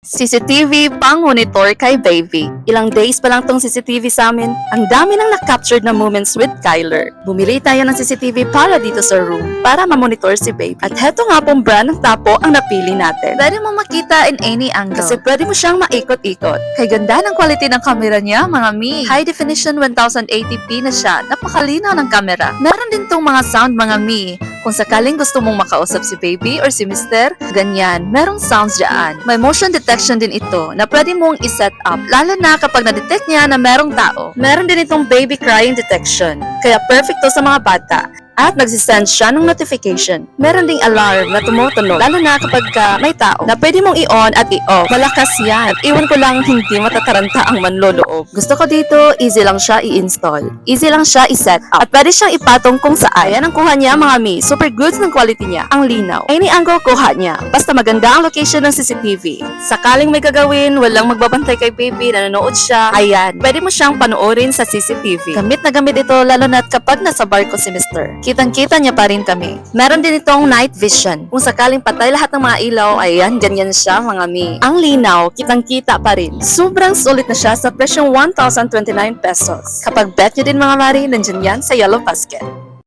CCTV pang monitor kay baby. Ilang days pa lang tong CCTV sa amin, ang dami nang na-captured na moments with Kyler. Bumili tayo ng CCTV para dito sa room para ma-monitor si baby. At heto nga pong brand ng tapo ang napili natin. Pwede mo makita in any angle. Kasi pwede mo siyang maikot-ikot. Kay ganda ng quality ng camera niya, mga mi. High definition 1080p na siya. Napakalinaw ng camera. Meron din tong mga sound, mga mi. Kung sakaling gusto mong makausap si baby or si mister, ganyan, merong sounds dyan. May motion detection din ito na pwede mong iset up, lalo na kapag na-detect niya na merong tao. Meron din itong baby crying detection, kaya perfect to sa mga bata. At nagsisend siya ng notification. Meron ding alarm na tumutunog, lalo na kapag ka may tao, na pwede mong i-on at i-off. Malakas yan. Iwan ko lang hindi matataranta ang manloloob. Gusto ko dito, easy lang siya i-install. Easy lang siya i-set up. At pwede siyang ipatong kung saan. Ayan ang kuha niya mga mi. Super goods ng quality niya. Ang linaw. Any angle kuha niya. Basta maganda ang location ng CCTV. Sakaling may gagawin, walang magbabantay kay baby, nanonood siya. Ayan, pwede mo siyang panoorin sa CCTV. Gamit na gamit ito lalo na kapag nasa barko si Mr. Kitang-kita niya pa rin kami. Meron din itong night vision. Kung sakaling patay lahat ng mga ilaw, ayan, ganyan siya mga mi. Ang linaw, kitang-kita pa rin. Sobrang sulit na siya sa presyong 1,029 pesos. Kapag bet nyo din mga mari, nandyan yan sa Yellow Basket.